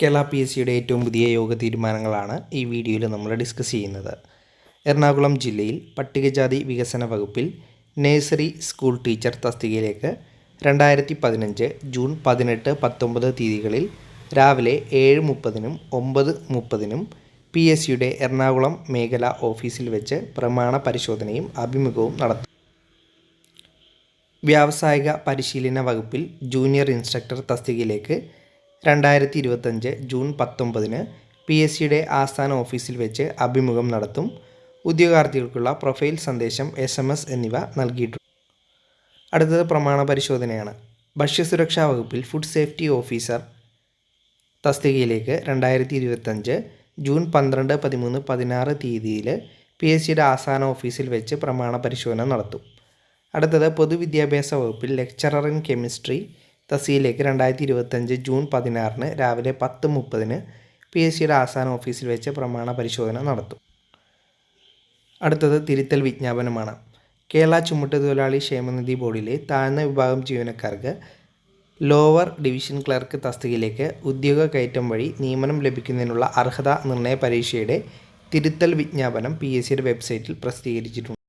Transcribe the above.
Kerala P S സിയുടെ ഏറ്റവും പുതിയ യോഗ തീരുമാനങ്ങളാണ് ഈ വീഡിയോയിൽ നമ്മൾ ഡിസ്കസ് ചെയ്യുന്നത്. എറണാകുളം ജില്ലയിൽ പട്ടികജാതി വികസന വകുപ്പിൽ നഴ്സറി സ്കൂൾ ടീച്ചർ തസ്തികയിലേക്ക് രണ്ടായിരത്തി പതിനഞ്ച് ജൂൺ പതിനെട്ട് പത്തൊമ്പത് തീയതികളിൽ രാവിലെ ഏഴ് മുപ്പതിനും ഒമ്പത് മുപ്പതിനും പി എസ് സിയുടെ എറണാകുളം മേഖല ഓഫീസിൽ വെച്ച് പ്രമാണ പരിശോധനയും അഭിമുഖവും നടത്തും. വ്യാവസായിക പരിശീലന വകുപ്പിൽ ജൂനിയർ ഇൻസ്ട്രക്ടർ തസ്തികയിലേക്ക് രണ്ടായിരത്തി ഇരുപത്തഞ്ച് ജൂൺ പത്തൊമ്പതിന് പി എസ് സിയുടെ ആസ്ഥാന ഓഫീസിൽ വെച്ച് അഭിമുഖം നടത്തും ഉദ്യോഗാർത്ഥികൾക്കുള്ള പ്രൊഫൈൽ സന്ദേശം എസ് എം എസ് എന്നിവ നൽകിയിട്ടുണ്ട്. അടുത്തത് പ്രമാണ പരിശോധനയാണ്. ഭക്ഷ്യസുരക്ഷാ വകുപ്പിൽ ഫുഡ് സേഫ്റ്റി ഓഫീസർ തസ്തികയിലേക്ക് രണ്ടായിരത്തി ഇരുപത്തഞ്ച് ജൂൺ പന്ത്രണ്ട് പതിമൂന്ന് പതിനാറ് തീയതിയിൽ പി എസ് സിയുടെ ആസ്ഥാന ഓഫീസിൽ വെച്ച് പ്രമാണ പരിശോധന നടത്തും. അടുത്തത് പൊതുവിദ്യാഭ്യാസ വകുപ്പിൽ ലെക്ചറർ ഇൻ കെമിസ്ട്രി തസ്തികയിലേക്ക് രണ്ടായിരത്തി ഇരുപത്തഞ്ച് ജൂൺ പതിനാറിന് രാവിലെ പത്ത് മുപ്പതിന് പി എസ് സിയുടെ ആസ്ഥാന ഓഫീസിൽ വെച്ച് പ്രമാണ പരിശോധന നടത്തും. അടുത്തത് തിരുത്തൽ വിജ്ഞാപനമാണ്. കേരള ചുമട്ട് തൊഴിലാളി ക്ഷേമനിധി ബോർഡിലെ താഴ്ന്ന വിഭാഗം ജീവനക്കാർക്ക് ലോവർ ഡിവിഷൻ ക്ലർക്ക് തസ്തികയിലേക്ക് ഉദ്യോഗ കയറ്റം വഴി നിയമനം ലഭിക്കുന്നതിനുള്ള അർഹത നിർണയ പരീക്ഷയുടെ തിരുത്തൽ വിജ്ഞാപനം പി എസ് സിയുടെ വെബ്സൈറ്റിൽ പ്രസിദ്ധീകരിച്ചിട്ടുണ്ട്.